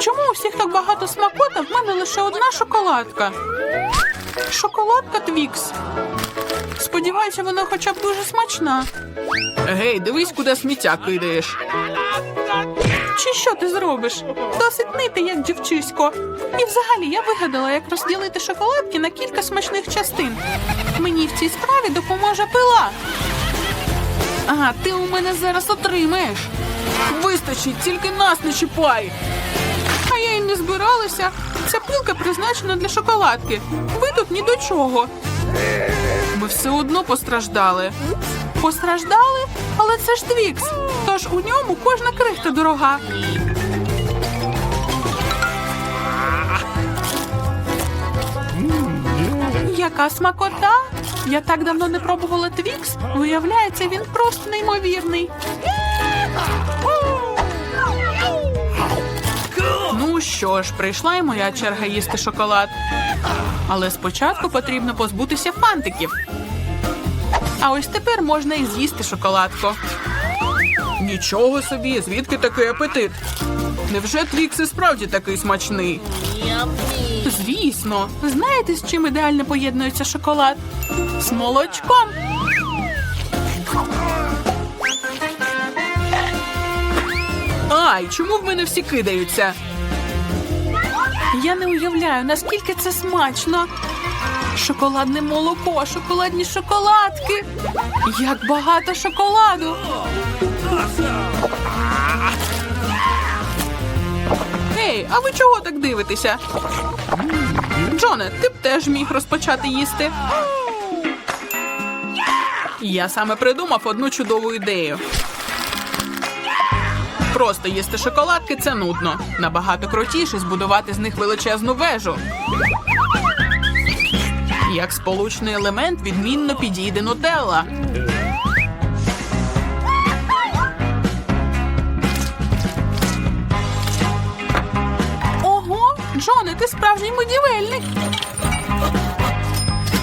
Чому у всіх так багато смакот, а в мене лише одна шоколадка? Шоколадка Твікс. Сподіваюся, вона хоча б дуже смачна. Гей, дивись, куди сміття кидаєш. Чи що ти зробиш? Досить нити, як дівчисько. І взагалі я вигадала, як розділити шоколадки на кілька смачних частин. Мені в цій справі допоможе пила. Ага, ти у мене зараз отримаєш. Вистачить, тільки нас не чіпай. Не збиралася. Ця пилка призначена для шоколадки. Ви тут ні до чого. Ми все одно постраждали. Постраждали? Але це ж Твікс. Тож у ньому кожна крихта дорога. Яка смакота? Я так давно не пробувала Твікс. Виявляється, він просто неймовірний. Що ж, прийшла і моя черга їсти шоколад. Але спочатку потрібно позбутися фантиків. А ось тепер можна і з'їсти шоколадку. Нічого собі, звідки такий апетит? Невже Твікс і справді такий смачний? Звісно, знаєте, з чим ідеально поєднується шоколад? З молочком. Ай, чому в мене всі кидаються? Я не уявляю, наскільки це смачно. Шоколадне молоко, шоколадні шоколадки. Як багато шоколаду. Ей, а ви чого так дивитеся? Джоне, ти б теж міг розпочати їсти. Я саме придумав одну чудову ідею. Просто їсти шоколадки це нудно. Набагато крутіше збудувати з них величезну вежу. Як сполучний елемент відмінно підійде нутелла. Ого, Джоне, ти справжній будівельник.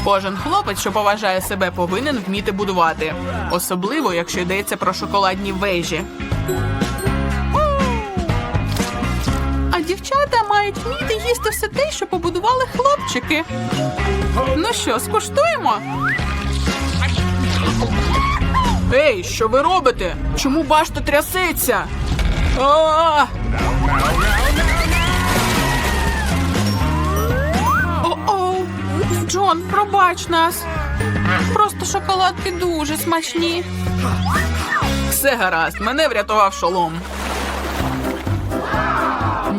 Кожен хлопець, що поважає себе, повинен вміти будувати, особливо якщо йдеться про шоколадні вежі. Мають вміти їсти все те, що побудували хлопчики. Ну що, скуштуємо? Ей, що ви робите? Чому башта трясеться? А! О-оу! Джон, пробач нас. Просто шоколадки дуже смачні. Все гаразд, мене врятував шолом.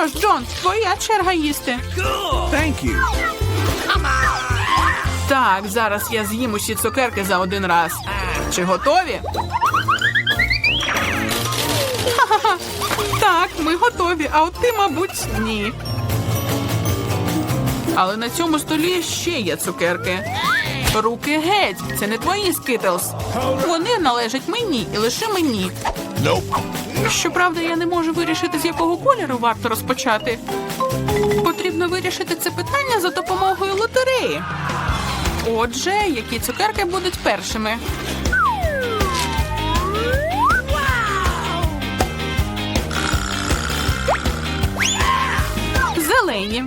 Що ж, Джон, твоя черга їсти. Thank you. Так, зараз я з'їм усі цукерки за один раз. Чи готові? Ха-ха-ха. Так, ми готові, а от ти, мабуть, ні. Але на цьому столі ще є цукерки. Руки геть, це не твої скитлс. Вони належать мені і лише мені. Nope. Щоправда, я не можу вирішити, з якого кольору варто розпочати. Потрібно вирішити це питання за допомогою лотереї. Отже, які цукерки будуть першими? Зелені.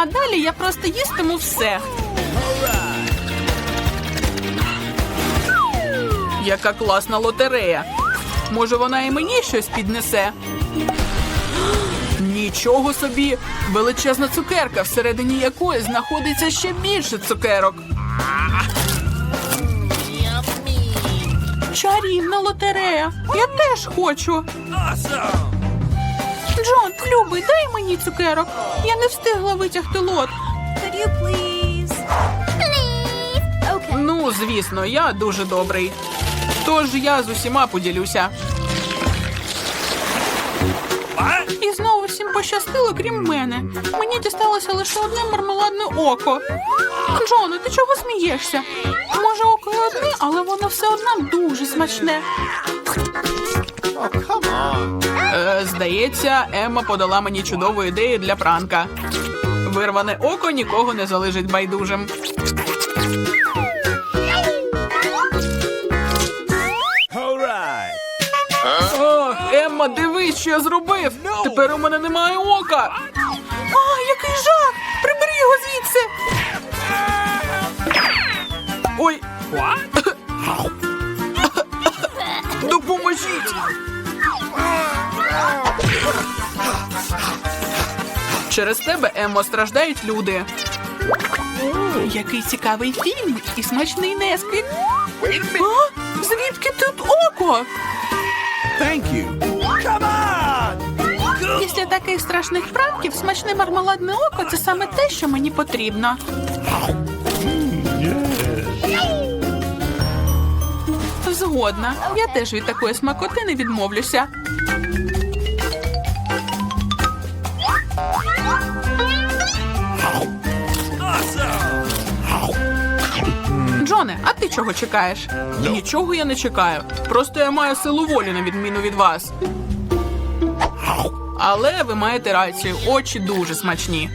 А далі я просто їстиму все. Яка класна лотерея. Може, вона і мені щось піднесе. Нічого собі! Величезна цукерка, всередині якої знаходиться ще більше цукерок. Чарівна лотерея. Я теж хочу. Awesome. Джон, любий, дай мені цукерок. Я не встигла витягти лот. Could you please? Please. Okay. Ну, звісно, я дуже добрий. Тож я з усіма поділюся. І знову всім пощастило, крім мене. Мені дісталося лише одне мармеладне око. Джоне, ти чого смієшся? Може, око і одне, але воно все одно дуже смачне. Е, здається, Емма подала мені чудову ідею для пранка. Вирване око нікого не залежить байдужим. О, Емма, дивись, що я зробив. Тепер у мене немає ока. А, який жах! Прибери його звідси. Ой, допоможіть. Через тебе, Еммо, страждають люди. Який цікавий фільм і смачний несквік. А? Звідки тут око? Thank you. Come on. Після таких страшних пранків смачне мармеладне око це саме те, що мені потрібно. Згодна. Я теж від такої смакоти не відмовлюся. Джоне, а ти чого чекаєш? Нічого я не чекаю. Просто я маю силу волі на відміну від вас. Але ви маєте рацію, очі дуже смачні.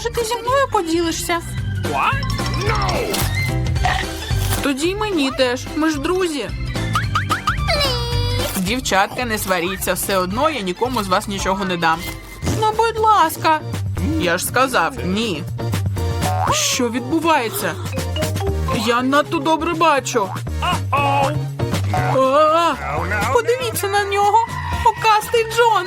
Може ти зі мною поділишся? No. Тоді й мені теж. Ми ж друзі. Дівчатка, не сваріться, все одно я нікому з вас нічого не дам. Ну, будь ласка. Я ж сказав ні. Що відбувається? Я надто добре бачу. А, подивіться на нього. Окастий Джон.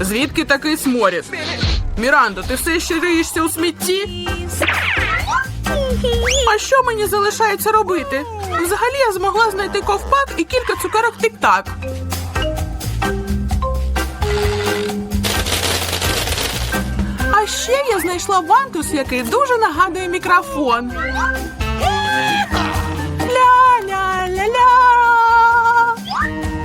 Звідки такий сморід? Мірандо, ти все ще риєшся у смітті? А що мені залишається робити? Взагалі я змогла знайти ковпак і кілька цукерок тик-так. А ще я знайшла вантус, який дуже нагадує мікрофон.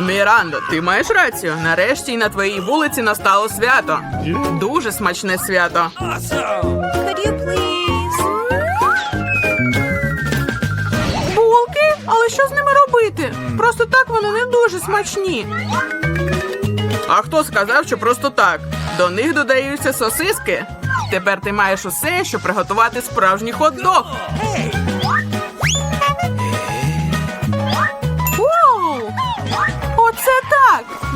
Мірандо, ти маєш рацію. Нарешті й на твоїй вулиці настало свято. Дуже смачне свято. Could you please? Булки? Але що з ними робити? Просто так вони не дуже смачні. А хто сказав, що просто так? До них додаються сосиски. Тепер ти маєш усе, щоб приготувати справжній хот-дог.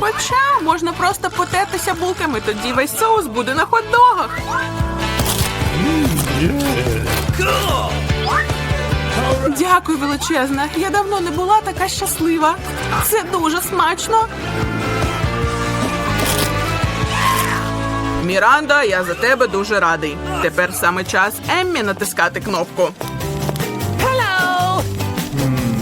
Хоча можна просто потертися булками, тоді весь соус буде на хот-догах. Дякую, величезна. Я давно не була така щаслива. Це дуже смачно. Міранда, я за тебе дуже радий. Тепер саме час Еммі натискати кнопку.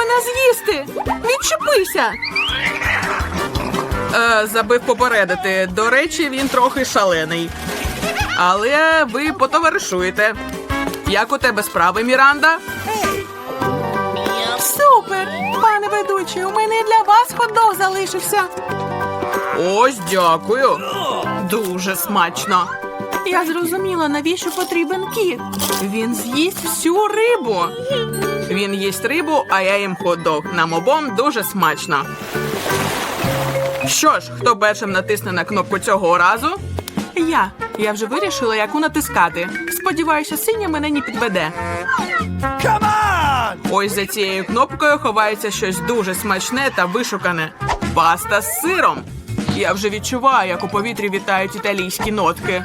Мене з'їсти. Відчепися. Е, забив попередити. До речі, він трохи шалений. Але ви потоваришуєте. Як у тебе справи, Міранда? Супер! Пане ведучий, у мене для вас хот-дог залишився. Ось дякую. Дуже смачно. Я зрозуміла, навіщо потрібен кіт. Він з'їсть всю рибу. Він їсть рибу, а я їм хот-дог. Нам обом дуже смачно. Що ж, хто першим натисне на кнопку цього разу? Я. Я вже вирішила, яку натискати. Сподіваюся, синя мене не підведе. Ось за цією кнопкою ховається щось дуже смачне та вишукане. Паста з сиром. Я вже відчуваю, як у повітрі вітають італійські нотки.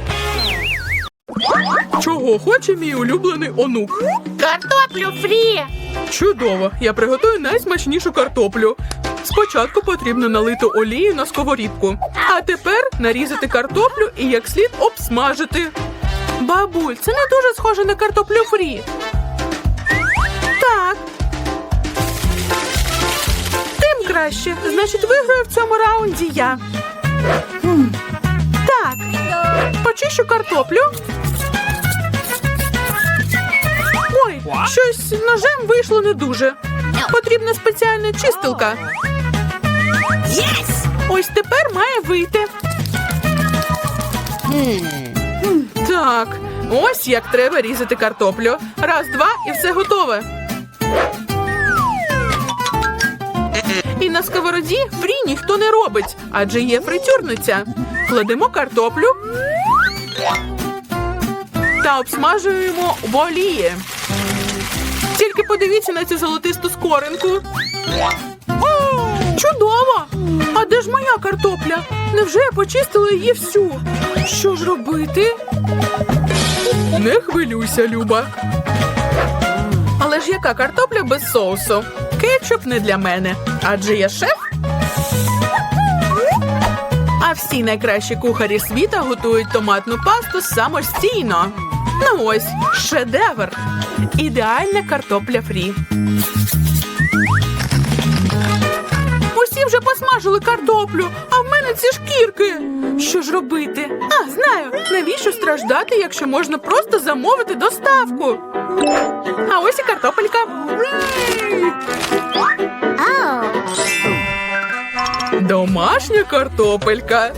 Чого хоче мій улюблений онук? Картоплю фрі. Чудово! Я приготую найсмачнішу картоплю. Спочатку потрібно налити олію на сковорідку, а тепер нарізати картоплю і як слід обсмажити. Бабуль, це не дуже схоже на картоплю фрі. Так. Тим краще. Значить, виграю в цьому раунді я. Так. Почищу картоплю. Щось ножем Вийшло не дуже. Потрібна спеціальна чистилка. Ось тепер має вийти. Так, ось як треба різати картоплю. Раз, два і все готове. І на сковороді фрі ніхто не робить, адже є фритюрниця. Кладемо картоплю та обсмажуємо в олії. Подивіться на цю золотисту скоринку. Чудово! А де ж моя картопля? Невже я почистила її всю? Що ж робити? Не хвилюйся, Люба. Але ж яка картопля без соусу? Кетчуп не для мене, адже я шеф. А всі найкращі кухарі світа готують томатну пасту самостійно. Ну ось, шедевр. Ідеальна картопля фрі. Усі вже посмажили картоплю, а в мене ці шкірки. Що ж робити? А, знаю, навіщо страждати, якщо можна просто замовити доставку? А ось і картопелька. Домашня картопелька.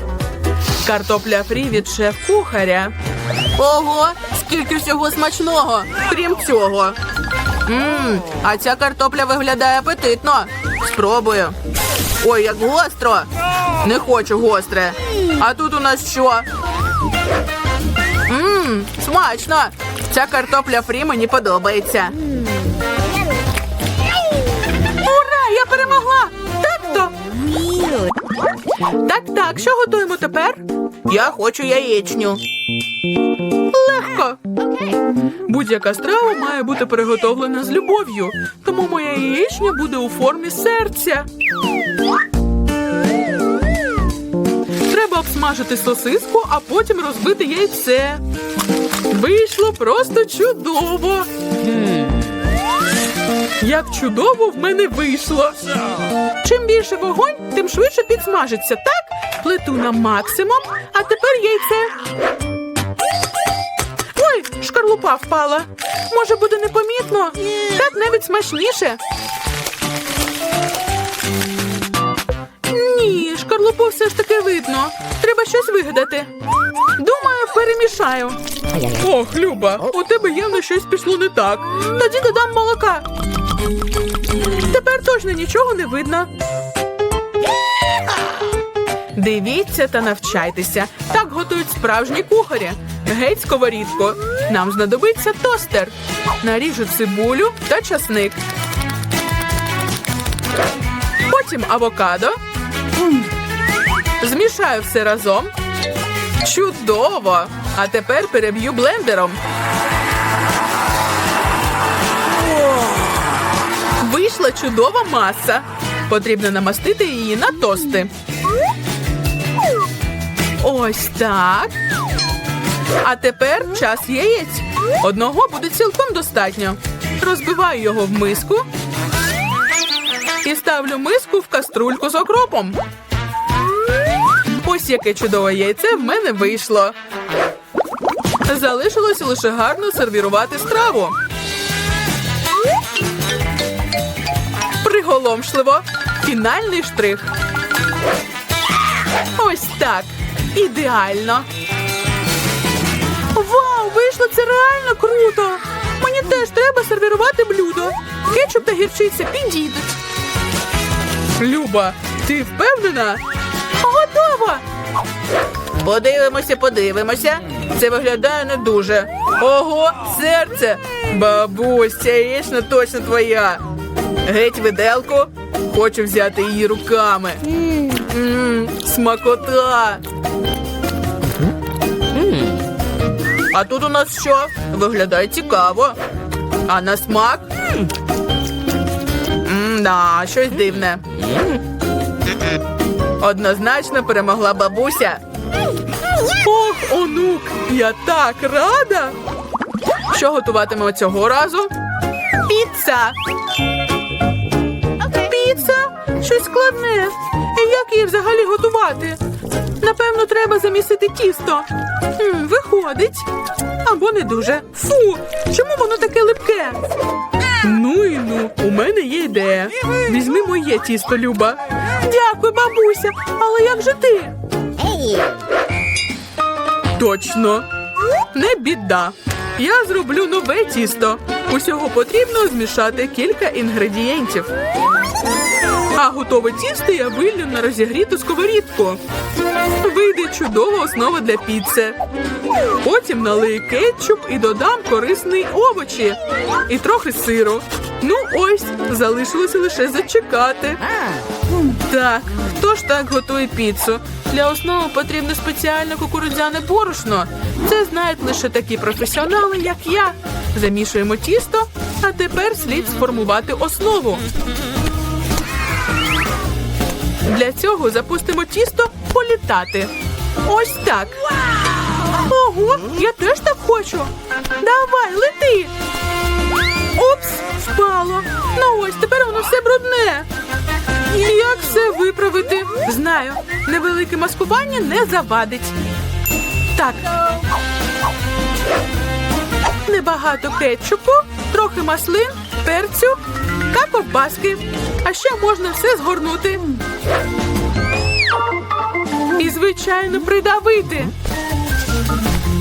Картопля фрі від шеф-кухаря. Ого, скільки всього смачного, крім цього. Мм, а ця картопля виглядає апетитно. Спробую. Ой, як гостро. Не хочу гостре. А тут у нас що? Мм, смачно. Ця картопля фрі мені подобається. Ура! Я перемогла! Так-то! Так, так, що готуємо тепер? Я хочу яєчню. Легко. Будь-яка страва має бути приготовлена з любов'ю, тому моя яєчня буде у формі серця. Треба обсмажити сосиску, а потім розбити яйце. Вийшло просто чудово. Як чудово в мене вийшло. Чим більше вогонь, тим швидше підсмажиться. Так, плиту на максимум, а тепер яйце. Ой, шкарлупа впала. Може, буде непомітно? Так навіть смачніше. Ні, шкарлупу все ж таки видно. Треба щось вигадати. Думаю, перемішаю. Ох, Люба, у тебе явно щось пішло не так. Тоді додам молока. Тепер точно нічого не видно. Дивіться та навчайтеся. Так готують справжні кухарі. Геть сковорідку. Нам знадобиться тостер. Наріжу цибулю та часник. Потім авокадо. Змішаю все разом. Чудово! А тепер переб'ю блендером. Вийшла чудова маса. Потрібно намастити її на тости. Ось так. А тепер час яєць. Одного буде цілком достатньо. Розбиваю його в миску і ставлю миску в каструльку з окропом. Ось яке чудове яйце в мене вийшло. Залишилось лише гарно сервірувати страву. Приголомшливо. Фінальний штрих. Ось так. Ідеально. Вау, вийшло це реально круто. Мені теж треба сервірувати блюдо. Кетчуп та гірчиця підійдуть. Люба, ти впевнена? Готово. Подивимося, подивимося. Це виглядає не дуже. Ого, серце! Бабусь, ця яєчня точно твоя. Геть виделку. Хочу взяти її руками. Мм, смакота. А тут у нас що? Виглядає цікаво. А на смак? М-да, щось дивне. Однозначно перемогла бабуся. Ох, онук, я так рада. Що готуватимемо цього разу? Піца. Піца? Щось складне. І як її взагалі готувати? Напевно, треба замісити тісто. М, виходить. Або не дуже. Фу, чому воно таке липке? Ну і ну, у мене є ідея. Візьми моє тісто, Люба. Дякую, бабуся. Але як же ти? Точно. Не біда. Я зроблю нове тісто. Усього потрібно змішати кілька інгредієнтів. А готове тісто я виллю на розігріту сковорідку. Вийде чудова основа для піци. Потім налию кетчуп і додам корисні овочі і трохи сиру. Ну ось, залишилося лише зачекати. Так, хто ж так готує піцу? Для основи потрібно спеціальне кукурудзяне борошно. Це знають лише такі професіонали, як я. Замішуємо тісто, а тепер слід сформувати основу. Для цього запустимо тісто політати. Ось так. Ого, я теж так хочу. Давай, лети. Упс, впало. Ну ось, тепер воно все брудне. Як все виправити? Знаю, невелике маскування не завадить. Так. Небагато кетчупу, трохи маслин, перцю та ковбаски. А ще можна все згорнути. І, звичайно, придавити.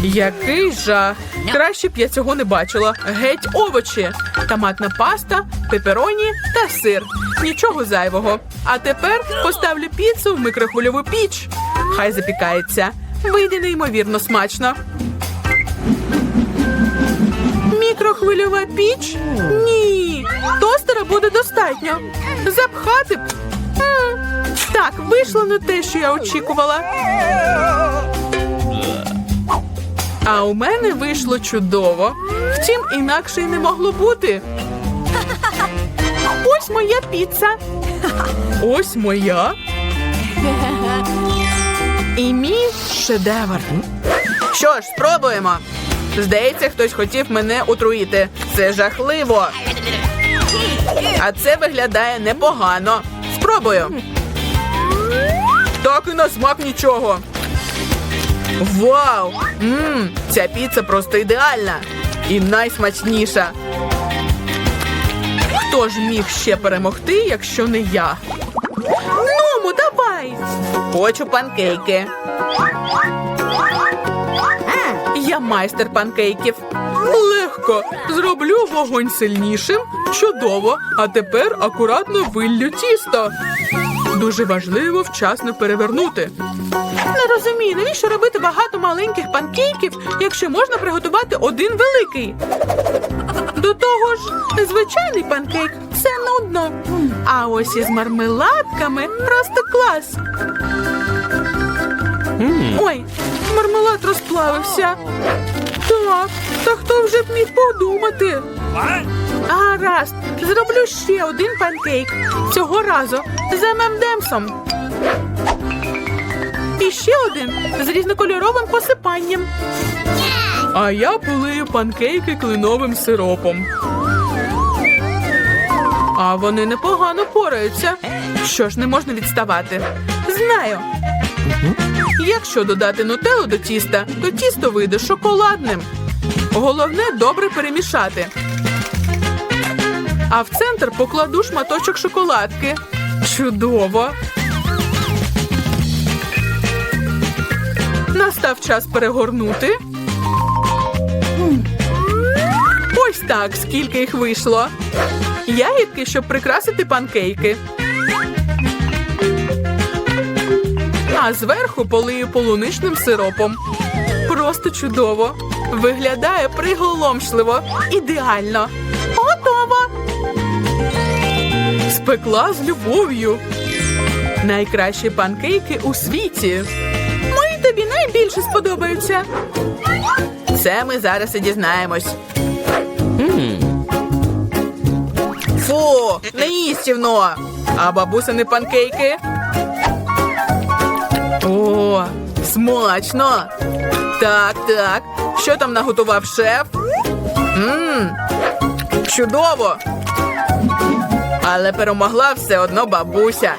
Який жах! Краще б я цього не бачила. Геть овочі, томатна паста, пепероні та сир. Нічого зайвого. А тепер поставлю піцу в микрохвильову піч. Хай запікається. Вийде неймовірно смачно. Мікрохвильова піч? Ні. Тостера буде достатньо. Запхати б. Так, вийшло не те, що я очікувала. А у мене вийшло чудово. Втім, інакше й не могло бути. Ось моя піца. Ось моя. І мій шедевр. Що ж, спробуємо. Здається, хтось хотів мене отруїти. Це жахливо. А це виглядає непогано. Спробую. Так і на смак нічого. Вау! Мм, ця піца просто ідеальна і найсмачніша. Хто ж міг ще перемогти, якщо не я? Ному, давай! Хочу панкейки. Я майстер панкейків. Легко. Зроблю вогонь сильнішим. Чудово. А тепер акуратно виллю тісто. Дуже важливо вчасно перевернути. Не розумію, навіщо робити багато маленьких панкейків, якщо можна приготувати один великий. До того ж, звичайний панкейк це нудно. А ось із мармеладками просто клас. Ой, мармелад розплавився. Так, та хто вже б міг подумати? Гаразд, зроблю ще один панкейк. Цього разу з мемдемсом. І ще один з різнокольоровим посипанням. А я полию панкейки кленовим сиропом. А вони непогано пораються. Що ж, не можна відставати. Знаю. Якщо додати нутеллу до тіста, то тісто вийде шоколадним. Головне добре перемішати. А в центр покладу шматочок шоколадки. Чудово. Настав час перегорнути. Ось так, скільки їх вийшло. Ягідки, щоб прикрасити панкейки. А зверху полию полуничним сиропом. Просто чудово. Виглядає приголомшливо. Ідеально. Готово. Спекла з любов'ю. Найкращі панкейки у світі. Тобі найбільше сподобаються. Це ми зараз і дізнаємось. Фу, неїстівно. А бабусини панкейки. О, смачно. Так, так. Що там наготував шеф? Мм, чудово. Але перемогла все одно бабуся.